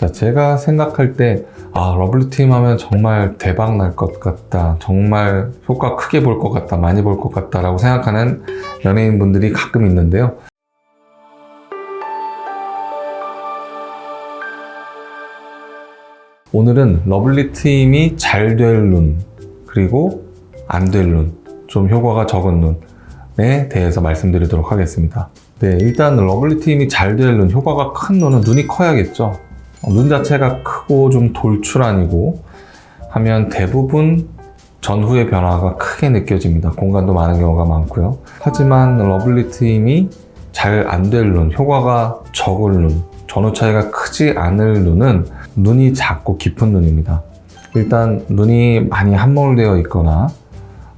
자, 제가 생각할 때, 아, 러블리팀 하면 정말 대박 날 것 같다. 정말 효과 크게 볼 것 같다. 많이 볼 것 같다. 라고 생각하는 연예인분들이 가끔 있는데요. 오늘은 러블리 팀이 잘 될 눈, 그리고 안 될 눈, 좀 효과가 적은 눈에 대해서 말씀드리도록 하겠습니다. 네, 일단 러블리 팀이 잘 될 눈, 효과가 큰 눈은 눈이 커야겠죠. 어, 눈 자체가 크고 좀 돌출아니고 하면 대부분 전후의 변화가 크게 느껴집니다. 공간도 많은 경우가 많고요. 하지만 러블리팀이 잘 안 될 눈, 효과가 적을 눈, 전후 차이가 크지 않을 눈은 눈이 작고 깊은 눈입니다. 일단 눈이 많이 함몰되어 있거나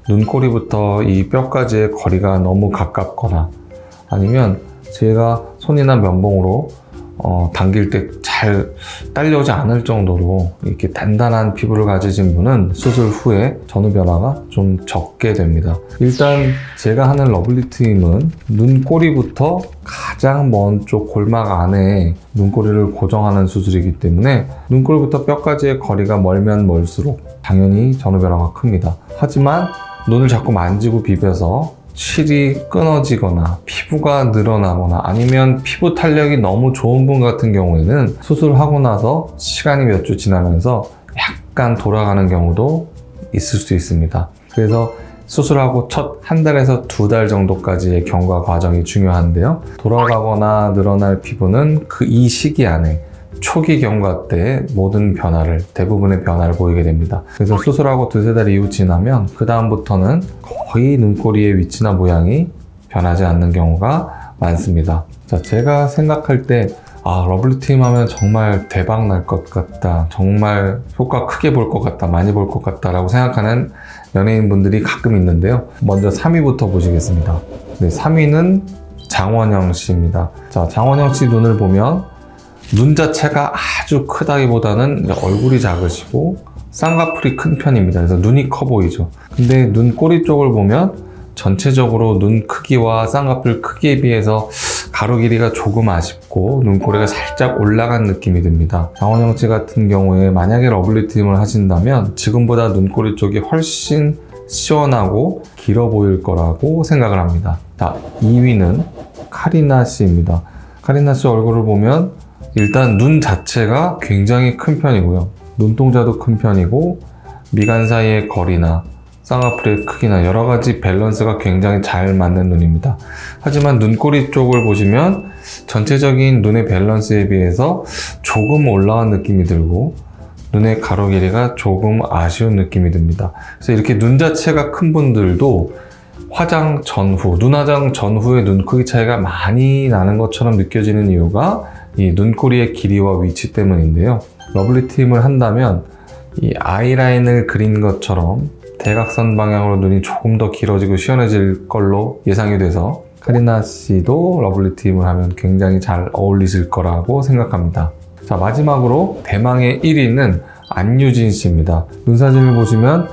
눈꼬리부터 이 뼈까지의 거리가 너무 가깝거나 아니면 제가 손이나 면봉으로 어, 당길 때 잘 딸려오지 않을 정도로 이렇게 단단한 피부를 가지신 분은 수술 후에 전후 변화가 좀 적게 됩니다. 일단 제가 하는 러블리 트임은 눈꼬리부터 가장 먼 쪽 골막 안에 눈꼬리를 고정하는 수술이기 때문에 눈꼬리부터 뼈까지의 거리가 멀면 멀수록 당연히 전후 변화가 큽니다. 하지만 눈을 자꾸 만지고 비벼서 실이 끊어지거나 피부가 늘어나거나 아니면 피부 탄력이 너무 좋은 분 같은 경우에는 수술하고 나서 시간이 몇 주 지나면서 약간 돌아가는 경우도 있을 수 있습니다. 그래서 수술하고 첫 한 달에서 두 달 정도까지의 경과 과정이 중요한데요. 돌아가거나 늘어날 피부는 그 이 시기 안에 초기 경과 때 모든 변화를 대부분의 변화를 보이게 됩니다. 그래서 수술하고 두세 달 이후 지나면 그 다음부터는 거의 눈꼬리의 위치나 모양이 변하지 않는 경우가 많습니다. 자, 제가 생각할 때 아, 러블리팀 하면 정말 대박 날 것 같다. 정말 효과 크게 볼 것 같다. 많이 볼 것 같다. 라고 생각하는 연예인분들이 가끔 있는데요. 먼저 3위부터 보시겠습니다. 네, 3위는 장원영 씨입니다. 자, 장원영 씨 눈을 보면 눈 자체가 아주 크다기보다는 얼굴이 작으시고 쌍꺼풀이 큰 편입니다. 그래서 눈이 커 보이죠. 근데 눈 꼬리 쪽을 보면 전체적으로 눈 크기와 쌍꺼풀 크기에 비해서 가로 길이가 조금 아쉽고 눈꼬리가 살짝 올라간 느낌이 듭니다. 장원영 씨 같은 경우에 만약에 러블리 팀을 하신다면 지금보다 눈꼬리 쪽이 훨씬 시원하고 길어 보일 거라고 생각을 합니다. 자, 2위는 카리나 씨입니다. 카리나 씨 얼굴을 보면 일단 눈 자체가 굉장히 큰 편이고요. 눈동자도 큰 편이고 미간 사이의 거리나 쌍꺼풀의 크기나 여러 가지 밸런스가 굉장히 잘 맞는 눈입니다. 하지만 눈꼬리 쪽을 보시면 전체적인 눈의 밸런스에 비해서 조금 올라간 느낌이 들고 눈의 가로 길이가 조금 아쉬운 느낌이 듭니다. 그래서 이렇게 눈 자체가 큰 분들도 화장 전후, 눈화장 전후의 눈 크기 차이가 많이 나는 것처럼 느껴지는 이유가 이 눈꼬리의 길이와 위치 때문인데요. 러블리팀을 한다면 이 아이라인을 그린 것처럼 대각선 방향으로 눈이 조금 더 길어지고 시원해질 걸로 예상이 돼서 카리나 씨도 러블리팀을 하면 굉장히 잘 어울리실 거라고 생각합니다. 자, 마지막으로 대망의 1위는 안유진 씨입니다. 눈 사진을 보시면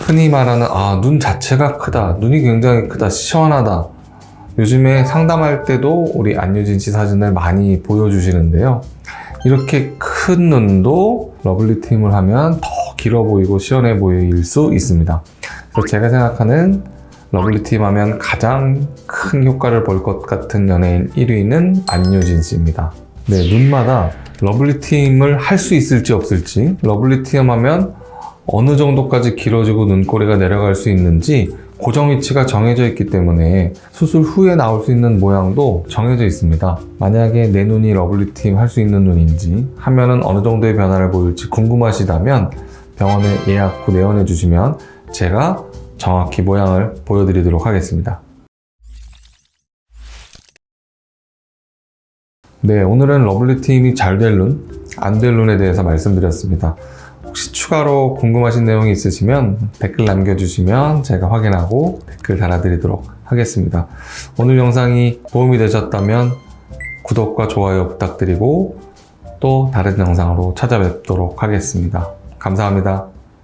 흔히 말하는 아, 눈 자체가 크다. 눈이 굉장히 크다. 시원하다. 요즘에 상담할 때도 우리 안유진 씨 사진을 많이 보여주시는데요. 이렇게 큰 눈도 러블리 팀을 하면 더 길어 보이고 시원해 보일 수 있습니다. 그래서 제가 생각하는 러블리 팀 하면 가장 큰 효과를 볼 것 같은 연예인 1위는 안유진 씨입니다. 네, 눈마다 러블리 팀을 할 수 있을지 없을지, 러블리 팀 하면 어느 정도까지 길어지고 눈꼬리가 내려갈 수 있는지 고정 위치가 정해져 있기 때문에 수술 후에 나올 수 있는 모양도 정해져 있습니다. 만약에 내 눈이 러블리팀 할 수 있는 눈인지 하면은 어느 정도의 변화를 보일지 궁금하시다면 병원에 예약 후 내원해 주시면 제가 정확히 모양을 보여드리도록 하겠습니다. 네, 오늘은 러블리팀이 잘 될 눈, 안 될 눈에 대해서 말씀드렸습니다. 혹시 추가로 궁금하신 내용이 있으시면 댓글 남겨주시면 제가 확인하고 댓글 달아드리도록 하겠습니다. 오늘 영상이 도움이 되셨다면 구독과 좋아요 부탁드리고 또 다른 영상으로 찾아뵙도록 하겠습니다. 감사합니다.